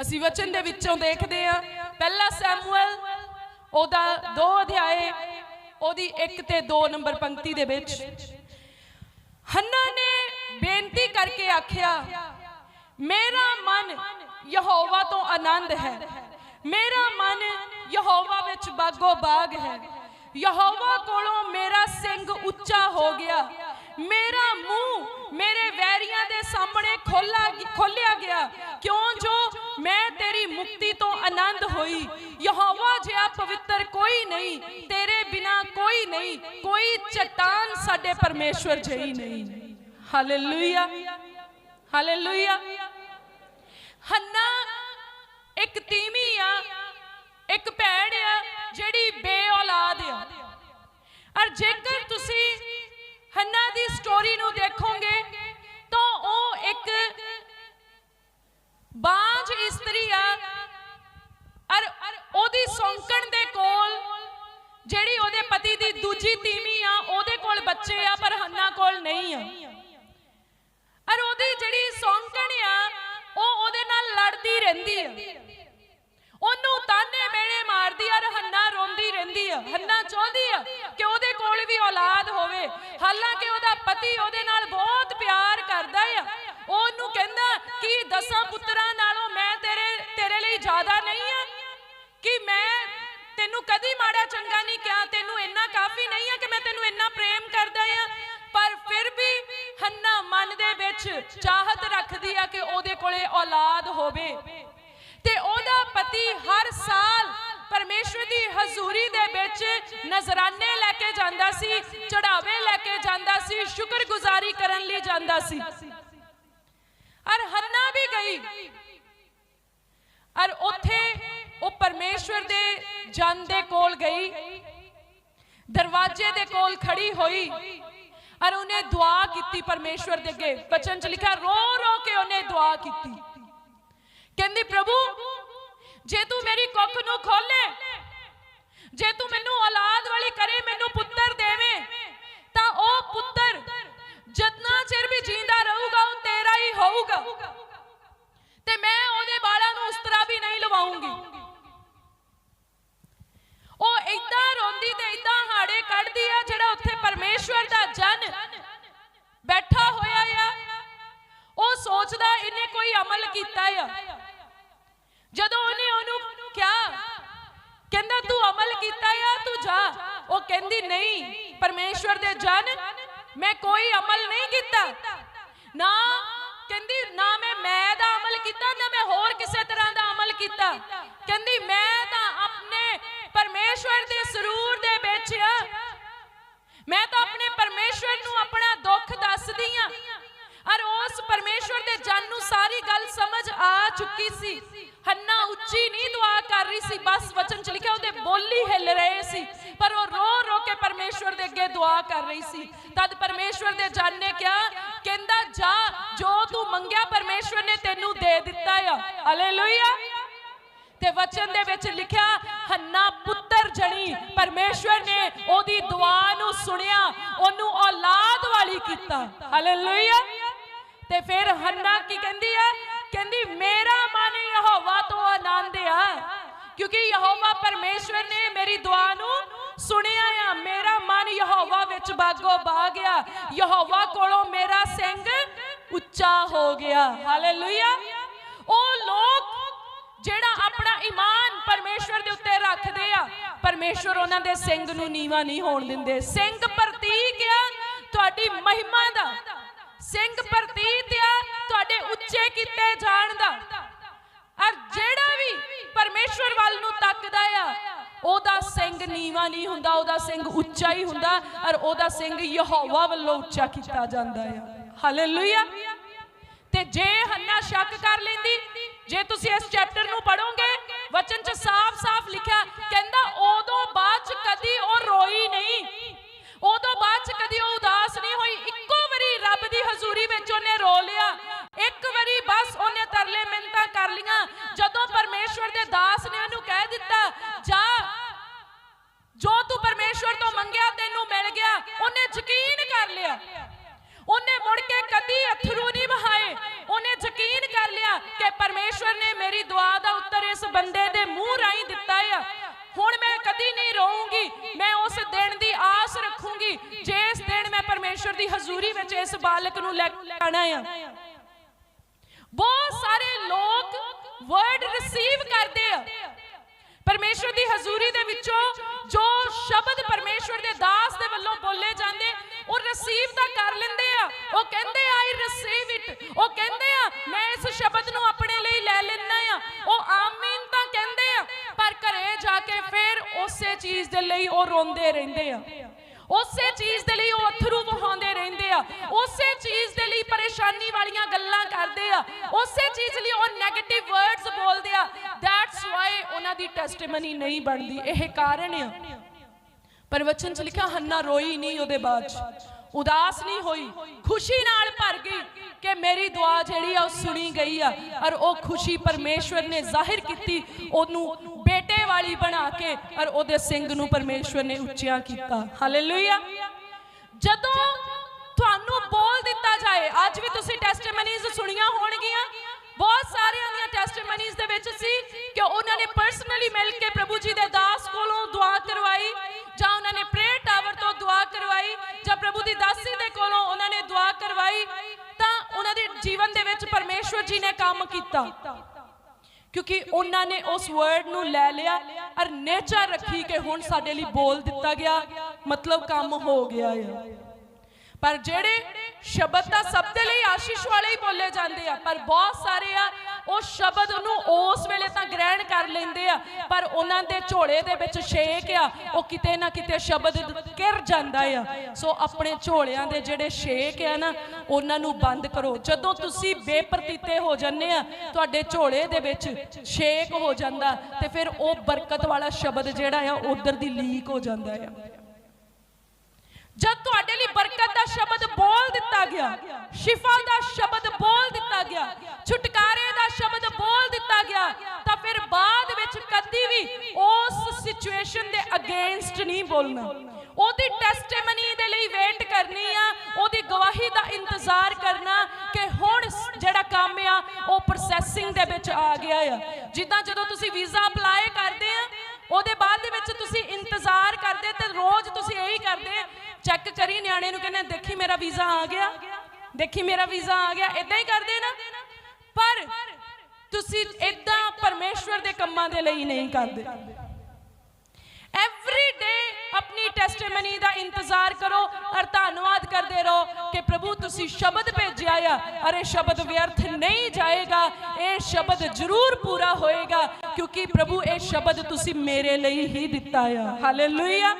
ਅਸੀਂ ਵਚਨ ਦੇ ਵਿੱਚੋਂ ਦੇਖਦੇ ਹਾਂ। ਪਹਿਲਾ ਸੈਮੂਅਲ, ਉਹਦਾ 2 ਅਧਿਆਏ, ਉਹਦੀ 1 ਤੇ 2 ਨੰਬਰ ਪੰਕਤੀ ਦੇ ਵਿੱਚ। ਹੰਨਾ ਨੇ ਬੇਨਤੀ ਕਰਕੇ ਆਖਿਆ, ਮੇਰਾ ਮਨ ਯਹੋਵਾ ਤੋਂ ਆਨੰਦ ਹੈ। ਮੇਰਾ ਮਨ ਯਹੋਵਾ ਵਿੱਚ ਬਾਗੋ ਬਾਗ ਹੈ। ਯਹੋਵਾ ਕੋਲੋਂ ਮੇਰਾ ਸਿੰਘ ਉੱਚਾ ਹੋ ਗਿਆ। ਮੇਰਾ ਮੂੰਹ ਮੇਰੇ ਵੈਰੀਆਂ ਦੇ ਸਾਹਮਣੇ ਖੋਲਾ ਖੋਲਿਆ ਗਿਆ। ਕਿਉਂ ਜੋ ਮੁਕਤੀ ਤੋਂ ਆਨੰਦ ਹੋਈ। ਯਹੋਵਾ ਜਿਹਾ ਪਵਿੱਤਰ ਕੋਈ ਨਹੀਂ, ਤੇਰੇ ਬਿਨਾ ਕੋਈ ਨਹੀਂ, ਕੋਈ ਚਟਾਨ ਸਾਡੇ ਪਰਮੇਸ਼ਵਰ ਜਿਹੀ ਨਹੀਂ। ਹਾਲੇਲੂਇਆ ਹਾਲੇਲੂਇਆ ਹੰਨਾ, ਇੱਕ ਤੀਵੀਂ ਸੌਂਕਣ ਦੇ ਕੋਲ ਜਿਹੜੀ ਉਹਦੇ ਪਤੀ ਦੀ ਦੂਜੀ ਤੀਵੀਂ ਆ, ਉਹਦੇ ਕੋਲ ਬੱਚੇ ਆ, ਪਰ ਹੰਨਾ ਕੋਲ ਨਹੀਂ ਆ। ਔਰ ਉਹਦੀ ਜਿਹੜੀ ਸੌਂਕਣ ਆ, ਉਹ ਉਹਦੇ ਨਾਲ ਲੜਦੀ ਰਹਿੰਦੀ ਆ। ਉਹਨੂੰ ਤਾਨੇ ਮੇਣੇ ਮਾਰਦੀ ਆ ਹੰਨਾ ਰੋਂਦੀ ਰਹਿੰਦੀ ਆ। ਹੰਨਾ ਚਾਹੁੰਦੀ ਆ ਕਿ ਉਹਦੇ ਕੋਲ ਵੀ ਔਲਾਦ ਹੋਵੇ। ਹਾਲਾਂਕਿ ਉਹਦਾ ਪਤੀ ਉਹਦੇ ਨਾਲ ਬਹੁਤ ਪਿਆਰ ਕਰਦਾ ਆ। ਉਹਨੂੰ ਕਹਿੰਦਾ, ਕਿ ਦਸਾਂ ਪੁੱਤਰਾਂ ਨਾਲੋਂ ਮੈਂ ਤੇਰੇ ਤੇਰੇ ਲਈ ਜ਼ਿਆਦਾ ਤੈਨੂੰ ਕਦੀ ਮਾੜਾ ਚੰਗਾ ਨਹੀਂ ਕਿਹਾ, ਤੈਨੂੰ ਇੰਨਾ ਕਾਫੀ ਨਹੀਂ ਆ ਕਿ ਮੈਂ ਤੈਨੂੰ ਇੰਨਾ ਪ੍ਰੇਮ ਕਰਦਾ ਆ। ਪਰ ਫਿਰ ਵੀ ਹੰਨਾ ਮਨ ਦੇ ਵਿੱਚ ਚਾਹਤ ਰੱਖਦੀ ਆ ਕਿ ਉਹਦੇ ਕੋਲੇ ਔਲਾਦ ਹੋਵੇ। ਤੇ ਉਹਦਾ ਪਤੀ ਹਰ ਸਾਲ ਪਰਮੇਸ਼ਵਰ ਦੀ ਹਜ਼ੂਰੀ ਦੇ ਵਿੱਚ ਨਜ਼ਰਾਨੇ ਲੈ ਕੇ ਜਾਂਦਾ ਸੀ ਚੜਾਵੇ ਲੈ ਕੇ ਜਾਂਦਾ ਸੀ, ਸ਼ੁਕਰਗੁਜ਼ਾਰੀ ਕਰਨ ਲਈ ਜਾਂਦਾ ਸੀ। ਔਰ ਹੰਨਾ ਵੀ ਗਈ ਔਰ ਉੱਥੇ ਉਹ ਪਰਮੇਸ਼ਵਰ ਦੇ ਜਨ ਦੇ ਕੋਲ ਗਈ। ਦਰਵਾਜ਼ੇ ਦੇ ਕੋਲ ਖੜੀ ਹੋਈ ਔਰ ਉਹਨੇ ਦੁਆ ਕੀਤੀ ਪਰਮੇਸ਼ਵਰ ਦੇ ਅੱਗੇ। ਬਚਨ ਚ ਲਿਖਿਆ, ਰੋ ਰੋ ਕੇ ਉਹਨੇ ਦੁਆ ਕੀਤੀ। ਕਹਿੰਦੀ, ਪ੍ਰਭੂ, ਜੇ ਤੂੰ ਮੇਰੀ ਕੁੱਖ ਨੂੰ ਕੋਈ ਅਮਲ ਕੀਤਾ ਆ। ਜਦੋਂ ਉਹਨੇ ਉਹਨੂੰ ਕਿਹਾ, ਕਹਿੰਦਾ, ਤੂੰ ਅਮਲ ਕੀਤਾ ਆ, ਤੂੰ ਜਾ। ਉਹ ਕਹਿੰਦੀ, ਨਹੀਂ, ਪਰਮੇਸ਼ਵਰ ਦੇ ਜਨ, ਮੈਂ ਕੋਈ ਅਮਲ ਨਹੀਂ ਕੀਤਾ। ਨਾ ਕਹਿੰਦੀ, ਨਾ ਮੈਂ ਮੈਂ ਦਾ ਅਮਲ ਕੀਤਾ, ਨਾ ਮੈਂ ਹੋਰ ਕਿਸੇ ਤਰ੍ਹਾਂ ਦਾ ਅਮਲ ਕੀਤਾ। ਕਹਿੰਦੀ, ਮੈਂ ਤਾਂ ਆਪਣੇ ਪਰਮੇਸ਼ਵਰ ਦੇ ਸਰੂਰ ਦੇ ਵਿੱਚ ਆ। ਮੈਂ ਤਾਂ ਆਪਣੇ ਪਰਮੇਸ਼ਵਰ ਨੂੰ ਆਪਣਾ ਦੁੱਖ ਦੱਸਦੀ ਆ। ਔਰ ਉਸ ਪਰਮੇਸ਼ਵਰ ਦੇ ਜਨ ਨੂੰ ਸਾਰੀ ਗੱਲ ਸਮਝ ਆ ਚੁੱਕੀ ਸੀ। ਹੰਨਾ ਉੱਚੀ ਨਹੀਂ ਦੁਆ ਕਰ ਰਹੀ ਸੀ। ਬਸ ਵਚਨ ਚ ਲਿਖਿਆ, ਉਹਦੇ ਬੋਲੀ ਹਿੱਲ ਰਹੇ ਸੀ। ਪਰ ਉਹ ਰੋ ਰੋ ਕੇ ਪਰਮੇਸ਼ਵਰ ਦੇ ਅੱਗੇ ਦੁਆ ਕਰ ਰਹੀ ਸੀ। ਤਦ ਪਰਮੇਸ਼ਵਰ ਦੇ ਜਨ ਨੇ ਕਿਹਾ, ਕਹਿੰਦਾ, ਜਾ, ਜੋ ਤੂੰ ਮੰਗਿਆ ਪਰਮੇਸ਼ਵਰ ਨੇ ਤੈਨੂੰ ਦੇ ਦਿੱਤਾ ਆ। ਹਾਲੇਲੂਇਆ ਤੇ ਵਚਨ ਦੇ ਵਿੱਚ ਲਿਖਿਆ, ਹੰਨਾ ਪੁੱਤਰ ਜਣੀ, ਪਰਮੇਸ਼ਵਰ ਨੇ ਉਹਦੀ ਦੁਆ ਨੂੰ ਸੁਣਿਆ, ਉਹਨੂੰ ਔਲਾਦ ਵਾਲੀ ਕੀਤਾ। ਹਾਲੇਲੂਇਆ ਤੇ ਫਿਰ ਹੰਨਾ ਕੀ ਕਹਿੰਦੀ ਹੈ ਕਹਿੰਦੀ, ਮੇਰਾ ਮਨ ਯਹੋਵਾ ਤੋਂ ਆਨੰਦ ਆ। ਕਿਉਂਕਿ ਯਹੋਵਾ ਪਰਮੇਸ਼ਵਰ ਨੇ ਮੇਰੀ ਦੁਆ ਨੂੰ ਸੁਣਿਆ ਆ। ਮੇਰਾ ਮਨ ਯਹੋਵਾ ਵਿੱਚ ਬਾਗੋ ਬਾ ਗਿਆ ਯਹੋਵਾ ਕੋਲੋਂ ਮੇਰਾ ਸਿੰਘ ਉੱਚਾ ਹੋ ਗਿਆ। ਹਾਲੇਲੂਇਆ ਉਹ ਲੋਕ ਜਿਹੜਾ ਆਪਣਾ ਈਮਾਨ ਪਰਮੇਸ਼ਵਰ ਦੇ ਉੱਤੇ ਰੱਖਦੇ ਆ, ਪਰਮੇਸ਼ਵਰ ਉਹਨਾਂ ਦੇ ਸਿੰਘ ਨੂੰ ਨੀਵਾ ਨਹੀਂ ਹੋਣ ਦਿੰਦੇ। ਸਿੰਘ ਪ੍ਰਤੀਕ ਆ, ਤੁਹਾਡੀ ਮਹਿਮਾ ਦਾ। ਸਿੰਘ ਪ੍ਰਤੀਕ ਆ, ਤੁਹਾਡੇ ਉੱਚੇ ਕੀਤੇ ਜਾਣ ਦਾ। ਔਰ ਜਿਹੜਾ ਵੀ ਪਰਮੇਸ਼ਵਰ ਵੱਲ ਨੂੰ ਤੱਕਦਾ ਆ, ਉਹਦਾ ਸਿੰਘ ਨੀਵਾ ਨਹੀਂ ਹੁੰਦਾ, ਉਹਦਾ ਸਿੰਘ ਉੱਚਾ ਹੀ ਹੁੰਦਾ, ਔਰ ਉਹਦਾ ਸਿੰਘ ਯਹੋਵਾ ਵੱਲੋਂ ਉੱਚਾ ਕੀਤਾ ਜਾਂਦਾ ਆ। ਹਾਲੇਲੂਇਆ ਤੇ ਜੇ ਹੰਨਾ ਸ਼ੱਕ ਕਰ ਲੈਂਦੀ, ਜੇ ਤੁਸੀਂ ਇਸ ਚੈਪਟਰ ਨੂੰ ਪੜੋਗੇ ਵਚਨ 'ਚ ਸਾਫ਼-ਸਾਫ਼ ਲਿਖਿਆ ਉਹਨੇ ਮੁੜ ਕੇ ਕਦੀ ਅਥਰੂ ਨਹੀਂ ਵਹਾਏ। ਉਹਨੇ ਯਕੀਨ ਕਰ ਲਿਆ ਕਿ ਪਰਮੇਸ਼ਵਰ ਨੇ ਮੇਰੀ ਦੁਆ ਬੰਦੇ ਦੇ ਮੂੰਹ ਰਾਹੀਂ ਦਿੱਤਾ ਆ। ਹੁਣ ਮੈਂ ਕਦੀ ਨਹੀਂ ਰੋਊਂਗੀ ਮੈਂ ਉਸ ਦਿਨ ਦੀ ਆਸ ਰੱਖੂੰਗੀ, ਜਿਸ ਦਿਨ ਮੈਂ ਪਰਮੇਸ਼ਵਰ ਦੀ ਹਜ਼ੂਰੀ ਵਿੱਚ ਇਸ ਬਾਲਕ ਨੂੰ ਲੈ ਕੇ ਆਣਾ ਆ। ਬਹੁਤ ਸਾਰੇ ਲੋਕ ਵਰਡ ਰਿਸੀਵ ਕਰਦੇ ਆ। ਪਰਮੇਸ਼ਵਰ ਦੀ ਹਜ਼ੂਰੀ ਉਸੇ ਚੀਜ਼ ਦੇ ਲਈ ਉਹ ਰੋਂਦੇ ਰਹਿੰਦੇ ਆ। ਉਸੇ ਚੀਜ਼ ਦੇ ਲਈ ਉਹ ਅਥਰੂ ਵਹਾਉਂਦੇ ਰਹਿੰਦੇ ਆ। ਉਸੇ ਚੀਜ਼ ਦੇ ਲਈ ਪਰੇਸ਼ਾਨੀ ਵਾਲੀਆਂ ਗੱਲਾਂ ਕਰਦੇ ਆ। ਉਸੇ ਚੀਜ਼ ਲਈ ਉਹ 네ਗੇਟਿਵ ਵਰਡਸ ਬੋਲਦੇ ਆ। ਦੈਟਸ ਵਾਈ ਉਹਨਾਂ ਦੀ ਟੈਸਟੀਮਨੀ ਨਹੀਂ ਬਣਦੀ। ਇਹ ਕਾਰਨ ਆ। ਪਰ ਵਚਨ ਚ ਲਿਖਿਆ, ਹੰਨਾ ਰੋਈ ਨਹੀਂ ਉਹਦੇ ਬਾਅਦ 'ਚ। ਉਦਾਸ ਨਹੀਂ ਹੋਈ। ਖੁਸ਼ੀ ਨਾਲ ਭਰ ਗਈ ਕਿ ਮੇਰੀ ਦੁਆ ਜਿਹੜੀ ਆ ਉਹ ਸੁਣੀ ਗਈ ਆ। ਔਰ ਉਹ ਖੁਸ਼ੀ ਪਰਮੇਸ਼ਵਰ ਨੇ ਜ਼ਾਹਿਰ ਕੀਤੀ। ਉਹਨੂੰ ਵਾਲੀ ਬਣਾ ਕੇ ਔਰ ਉਹਦੇ ਸਿੰਘ ਨੂੰ ਪਰਮੇਸ਼ਵਰ ਨੇ ਉੱਚਿਆ ਕੀਤਾ। ਹਾਲੇਲੂਇਆ ਜਦੋਂ ਤੁਹਾਨੂੰ ਬੋਲ ਦਿੱਤਾ ਜਾਏ, ਅੱਜ ਵੀ ਤੁਸੀਂ ਟੈਸਟੀਮਨੀਜ਼ ਸੁਣੀਆਂ ਹੋਣਗੀਆਂ। ਬਹੁਤ ਸਾਰਿਆਂ ਦੀਆਂ ਟੈਸਟੀਮਨੀਜ਼ ਦੇ ਵਿੱਚ ਸੀ ਕਿ ਉਹਨਾਂ ਨੇ ਪਰਸਨਲੀ ਮਿਲ ਕੇ ਪ੍ਰਭੂ ਜੀ ਦੇ ਦਾਸ ਕੋਲੋਂ ਦੁਆ ਕਰਵਾਈ, ਜਾਂ ਉਹਨਾਂ ਨੇ ਪ੍ਰੇਅਰ ਟਾਵਰ ਤੋਂ ਦੁਆ ਕਰਵਾਈ, ਜਾਂ ਪ੍ਰਭੂ ਦੀ ਦਾਸੀ ਦੇ ਕੋਲੋਂ ਉਹਨਾਂ ਨੇ ਦੁਆ ਕਰਵਾਈ, ਤਾਂ ਉਹਨਾਂ ਦੇ ਜੀਵਨ ਦੇ ਵਿੱਚ ਪਰਮੇਸ਼ਵਰ ਜੀ ਨੇ ਕੰਮ ਕੀਤਾ। ਕਿਉਂਕਿ ਉਹਨਾਂ ਨੇ ਉਸ ਵਰਡ ਨੂੰ ਲੈ ਲਿਆ ਔਰ ਨੇਚਰ ਰੱਖੀ ਕਿ ਹੁਣ ਸਾਡੇ ਲਈ ਬੋਲ ਦਿੱਤਾ ਗਿਆ, ਮਤਲਬ ਕੰਮ ਹੋ ਗਿਆ ਹੈ ਪਰ ਜਿਹੜੇ ਸ਼ਬਦ ਤਾਂ ਸਭ ਦੇ ਲਈ ਆਸ਼ੀਸ਼ ਵਾਲੇ ਹੀ ਬੋਲੇ ਜਾਂਦੇ ਆ, ਪਰ ਬਹੁਤ ਸਾਰੇ ਆ ਉਹ ਸ਼ਬਦ ਨੂੰ ਉਸ ਵੇਲੇ ਤਾਂ ਗ੍ਰਹਿਣ ਕਰ ਲੈਂਦੇ ਆ, ਪਰ ਉਹਨਾਂ ਦੇ ਝੋਲੇ ਦੇ ਵਿੱਚ ਛੇਕ ਆ, ਉਹ ਕਿਤੇ ਨਾ ਕਿਤੇ ਸ਼ਬਦ ਕਿਰ ਜਾਂਦਾ ਆ। ਸੋ ਆਪਣੇ ਝੋਲਿਆਂ ਦੇ ਜਿਹੜੇ ਛੇਕ ਆ ਨਾ, ਉਹਨਾਂ ਨੂੰ ਬੰਦ ਕਰੋ। ਜਦੋਂ ਤੁਸੀਂ ਬੇਪਰਤੀਤੇ ਹੋ ਜਾਂਦੇ ਆ, ਤੁਹਾਡੇ ਝੋਲੇ ਦੇ ਵਿੱਚ ਛੇਕ ਹੋ ਜਾਂਦਾ ਤੇ ਫਿਰ ਉਹ ਬਰਕਤ ਵਾਲਾ ਸ਼ਬਦ ਜਿਹੜਾ ਆ ਉਧਰ ਦੀ ਲੀਕ ਹੋ ਜਾਂਦਾ ਆ। ਜਦ ਤੁਹਾਡੇ ਲਈ ਬਰਕਤ ਦਾ ਸ਼ਬਦ ਬੋਲ ਦਿੱਤਾ ਗਿਆ, ਸ਼ਿਫਾ ਦਾ ਸ਼ਬਦ ਬੋਲ ਦਿੱਤਾ ਗਿਆ, ਛੁਟਕਾਰੇ ਦਾ ਸ਼ਬਦ ਬੋਲ ਦਿੱਤਾ ਗਿਆ, ਤਾਂ ਫਿਰ ਬਾਅਦ ਵਿੱਚ ਕਦੀ ਵੀ ਉਸ ਸਿਚੁਏਸ਼ਨ ਦੇ ਅਗੇਂਸਟ ਨਹੀਂ ਬੋਲਣਾ। ਉਹਦੀ ਟੈਸਟੀਮਨੀ ਦੇ ਲਈ ਵੇਟ ਕਰਨੀ ਆ, ਉਹਦੀ ਗਵਾਹੀ ਦਾ ਇੰਤਜ਼ਾਰ ਕਰਨਾ ਕਿ ਹੁਣ ਜਿਹੜਾ ਕੰਮ ਆ, ਉਹ ਪ੍ਰੋਸੈਸਿੰਗ ਦੇ ਵਿੱਚ ਆ ਗਿਆ ਆ। ਜਿੱਦਾਂ ਜਦੋਂ ਤੁਸੀਂ ਵੀਜ਼ਾ ਅਪਲਾਈ ਕਰਦੇ ਆ, ਉਹਦੇ ਬਾਅਦ ਦੇ ਵਿੱਚ ਤੁਸੀਂ ਇੰਤਜ਼ਾਰ ਕਰਦੇ ਤੇ ਚੈੱਕ ਨਿਆਣੇ ਨੂੰ ਕਹਿੰਦੇ, ਦੇਖੀ ਮੇਰਾ ਵੀਜ਼ਾ ਆ ਗਿਆ। ਦੇਖੀ ਮੇਰਾ ਵੀਜ਼ਾ ਆ ਗਿਆ। ਇਦਾਂ ਹੀ ਕਰਦੇ ਨਾ। ਪਰ ਤੁਸੀਂ ਇਦਾਂ ਪਰਮੇਸ਼ਵਰ ਦੇ ਕੰਮਾਂ ਦੇ ਲਈ ਨਹੀਂ ਕਰਦੇ। ਐਵਰੀ ਡੇ ਆਪਣੀ ਟੈਸਟੀਮਨੀ ਦਾ ਇੰਤਜ਼ਾਰ ਕਰੋ ਔਰ ਧੰਨਵਾਦ ਕਰਦੇ ਰਹੋ ਕਿ ਪ੍ਰਭੂ ਤੁਸੀਂ ਸ਼ਬਦ ਭੇਜਿਆ ਆ। ਔਰ ਇਹ ਸ਼ਬਦ ਵਿਅਰਥ ਨਹੀਂ ਜਾਏਗਾ। ਇਹ ਸ਼ਬਦ ਜ਼ਰੂਰ ਪੂਰਾ ਹੋਏਗਾ ਕਿਉਂਕਿ ਪ੍ਰਭੂ ਇਹ ਸ਼ਬਦ ਤੁਸੀਂ ਮੇਰੇ ਲਈ ਹੀ ਦਿੱਤਾ ਆ। ਹਾਲੇਲੂਇਆ